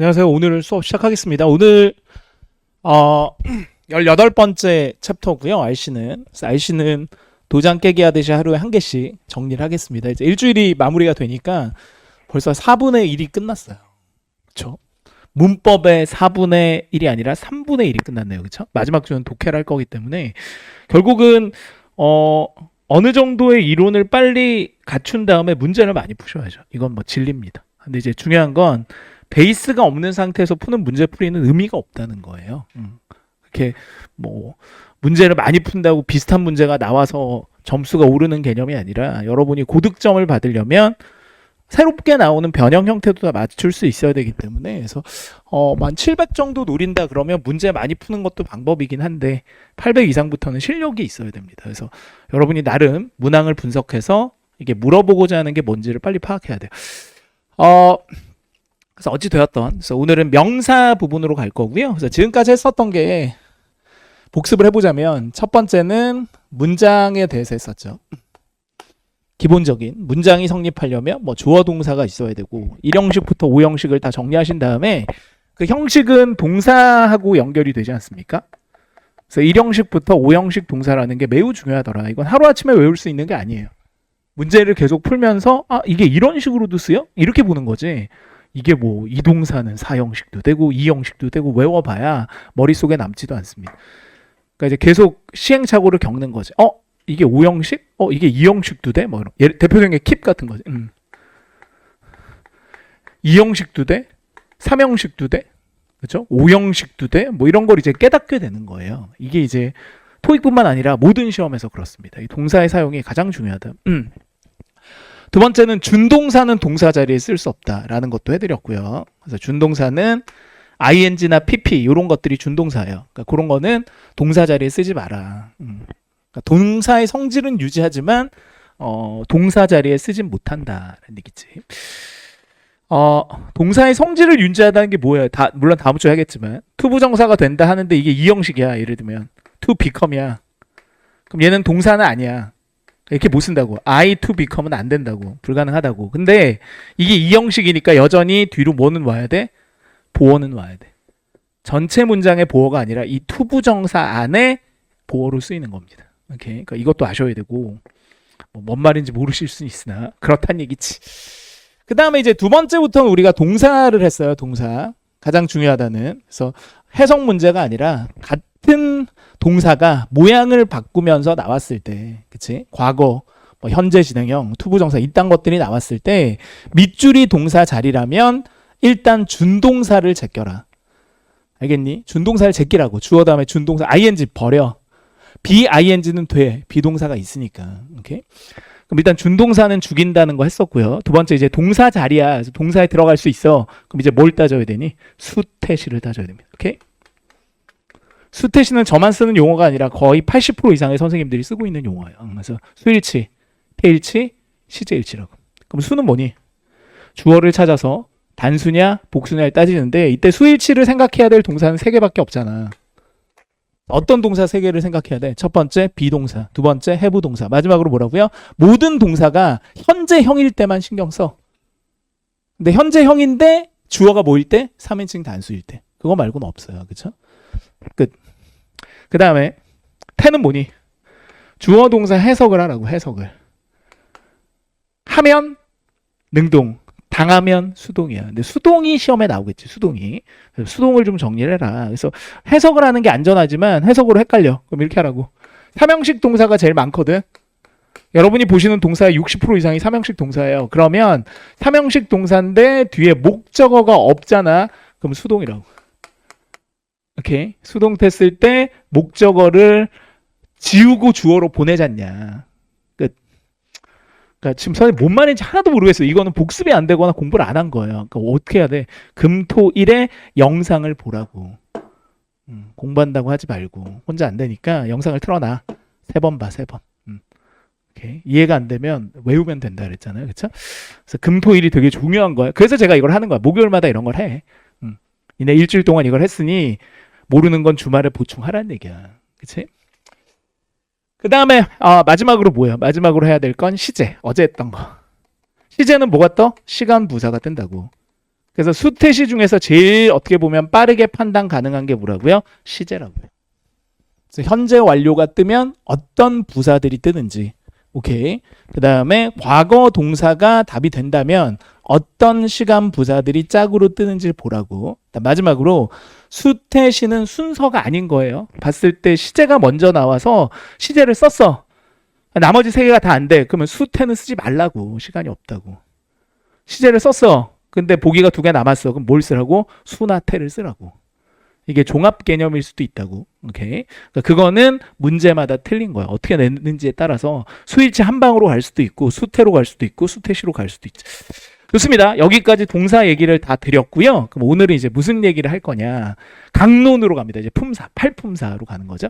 안녕하세요. 오늘 수업 시작하겠습니다. 오늘 어 18번째 챕터고요. RC는 RC는 도장 깨기 하듯이 하루에 한 개씩 정리를 하겠습니다. 이제 일주일이 마무리가 되니까 벌써 4분의 1이 끝났어요. 그렇죠? 문법의 4분의 1이 아니라 3분의 1이 끝났네요. 그렇죠? 마지막 주는 독해를 할 거기 때문에 결국은 어 어느 정도의 이론을 빨리 갖춘 다음에 문제를 많이 푸셔야죠. 이건 뭐 진리입니다. 근데 이제 중요한 건 베이스가 없는 상태에서 푸는 문제풀이는 의미가 없다는 거예요. 음. 이렇게 뭐 문제를 많이 푼다고 비슷한 문제가 나와서 점수가 오르는 개념이 아니라 여러분이 고득점을 받으려면 새롭게 나오는 변형 형태도 다 맞출 수 있어야 되기 때문에 그래서 어만 700 정도 노린다 그러면 문제 많이 푸는 것도 방법이긴 한데 800 이상부터는 실력이 있어야 됩니다. 그래서 여러분이 나름 문항을 분석해서 이게 물어보고자 하는 게 뭔지를 빨리 파악해야 돼요. 어 그래서 어찌 되었던 그래서 오늘은 명사 부분으로 갈 거고요. 그래서 지금까지 했었던 게 복습을 해보자면 첫 번째는 문장에 대해서 했었죠. 기본적인 문장이 성립하려면 뭐 주어 동사가 있어야 되고 1형식부터 5형식을 다 정리하신 다음에 그 형식은 동사하고 연결이 되지 않습니까? 그래서 1형식부터 5형식 동사라는 게 매우 중요하더라. 이건 하루아침에 외울 수 있는 게 아니에요. 문제를 계속 풀면서 아 이게 이런 식으로도 쓰여? 이렇게 보는 거지. 이게 뭐 이 동사는 4형식도 되고 2형식도 되고 외워봐야 머릿속에 남지도 않습니다. 그러니까 이제 계속 시행착오를 겪는 거지. 어 이게 5형식? 어 이게 2형식도 돼? 뭐 이런 예를- 대표적인 게 킵 같은 거지. 음. 2형식도 돼? 3형식도 돼? 그렇죠? 5형식도 돼? 뭐 이런 걸 이제 깨닫게 되는 거예요. 이게 이제 토익뿐만 아니라 모든 시험에서 그렇습니다. 이 동사의 사용이 가장 중요하다. 음. 두 번째는 준동사는 동사 자리에 쓸 수 없다라는 것도 해드렸고요. 그래서 준동사는 ing나 pp 이런 것들이 준동사예요. 그러니까 그런 거는 동사 자리에 쓰지 마라. 음. 그러니까 동사의 성질은 유지하지만 어, 동사 자리에 쓰진 못한다라는 얘기지. 어, 동사의 성질을 유지하다는 게 뭐예요? 다 물론 다음 주에 하겠지만 투부정사가 된다 하는데 이게 이 형식이야. 예를 들면 become이야. 그럼 얘는 동사는 아니야. 이렇게 못 쓴다고. I to become은 안 된다고. 불가능하다고. 근데 이게 이 형식이니까 여전히 뒤로 뭐는 와야 돼? 보어는 와야 돼. 전체 문장의 보어가 아니라 이 투부정사 안에 보어로 쓰이는 겁니다. 오케이. 그러니까 이것도 아셔야 되고 뭐 뭔 말인지 모르실 수 있으나 그렇단 얘기지. 그 다음에 이제 두 번째부터는 우리가 동사를 했어요. 동사 가장 중요하다는 그래서 해석 문제가 아니라 같은 동사가 모양을 바꾸면서 나왔을 때, 그치? 과거, 뭐 현재 진행형, 투부정사 이딴 것들이 나왔을 때 밑줄이 동사 자리라면 일단 준동사를 제껴라. 알겠니? 준동사를 제끼라고. 주어 다음에 준동사 ing 버려. BING는 돼. 비동사가 있으니까. 오케이? 그럼 일단 준동사는 죽인다는 거 했었고요. 두 번째 이제 동사 자리야. 동사에 들어갈 수 있어. 그럼 이제 뭘 따져야 되니? 수태시를 따져야 됩니다. 오케이? 수태시는 저만 쓰는 용어가 아니라 거의 80% 이상의 선생님들이 쓰고 있는 용어예요. 그래서 수일치, 태일치, 시제일치라고. 그럼 수는 뭐니? 주어를 찾아서 단수냐 복수냐를 따지는데 이때 수일치를 생각해야 될 동사는 세 개밖에 없잖아. 어떤 동사 세 개를 생각해야 돼? 첫 번째 비동사, 두 번째 해부 동사, 마지막으로 뭐라고요? 모든 동사가 현재형일 때만 신경 써. 근데 현재형인데 주어가 뭐일 때? 3인칭 단수일 때. 그거 말고는 없어요. 그쵸? 끝. 그 다음에 태는 뭐니? 주어 동사 해석을 하라고 해석을. 하면 능동, 당하면 수동이야. 근데 수동이 시험에 나오겠지. 수동이. 수동을 좀 정리를 해라. 그래서 해석을 하는 게 안전하지만 해석으로 헷갈려. 그럼 이렇게 하라고. 삼형식 동사가 제일 많거든. 여러분이 보시는 동사의 60% 이상이 삼형식 동사예요. 그러면 삼형식 동사인데 뒤에 목적어가 없잖아. 그럼 수동이라고. 오케이. 수동 tes을 때 목적어를 지우고 주어로 보내잖냐. 끝. 그러니까 지금 선생님 뭔 말인지 하나도 모르겠어요. 이거는 복습이 안 되거나 공부를 안 한 거예요. 그러니까 어떻게 해야 돼? 금토일에 영상을 보라고. 음, 공부한다고 하지 말고 혼자 안 되니까 영상을 틀어놔. 세 번 봐, 세 번. 음. 이해가 안 되면 외우면 된다 그랬잖아요. 그렇죠? 그래서 금토일이 되게 중요한 거예요. 그래서 제가 이걸 하는 거야. 목요일마다 이런 걸 해. 음. 이내 일주일 동안 이걸 했으니 모르는 건 주말에 보충하라는 얘기야. 그치? 그 다음에, 아, 마지막으로 뭐예요? 마지막으로 해야 될 건 시제. 어제 했던 거. 시제는 뭐가 떠? 시간 부사가 뜬다고. 그 그래서 수태시 중에서 제일 어떻게 보면 빠르게 판단 가능한 게 뭐라고요? 시제라고요. 현재 완료가 뜨면 어떤 부사들이 뜨는지. 오케이. 그 다음에 과거 동사가 답이 된다면 어떤 시간 부사들이 짝으로 뜨는지 보라고. 마지막으로 수태시는 순서가 아닌 거예요. 봤을 때 시제가 먼저 나와서 시제를 썼어. 나머지 세 개가 다 안 돼. 그러면 수태는 쓰지 말라고. 시간이 없다고. 시제를 썼어. 근데 보기가 두 개 남았어. 그럼 뭘 쓰라고? 수나 태를 쓰라고. 이게 종합 개념일 수도 있다고. 오케이. 그러니까 그거는 문제마다 틀린 거야. 어떻게 냈는지에 따라서 수일치 한 방으로 갈 수도 있고 수태로 갈 수도 있고 수태시로 갈 수도 있지. 좋습니다. 여기까지 동사 얘기를 다 드렸고요. 그럼 오늘은 이제 무슨 얘기를 할 거냐? 강론으로 갑니다. 이제 품사, 팔품사로 가는 거죠.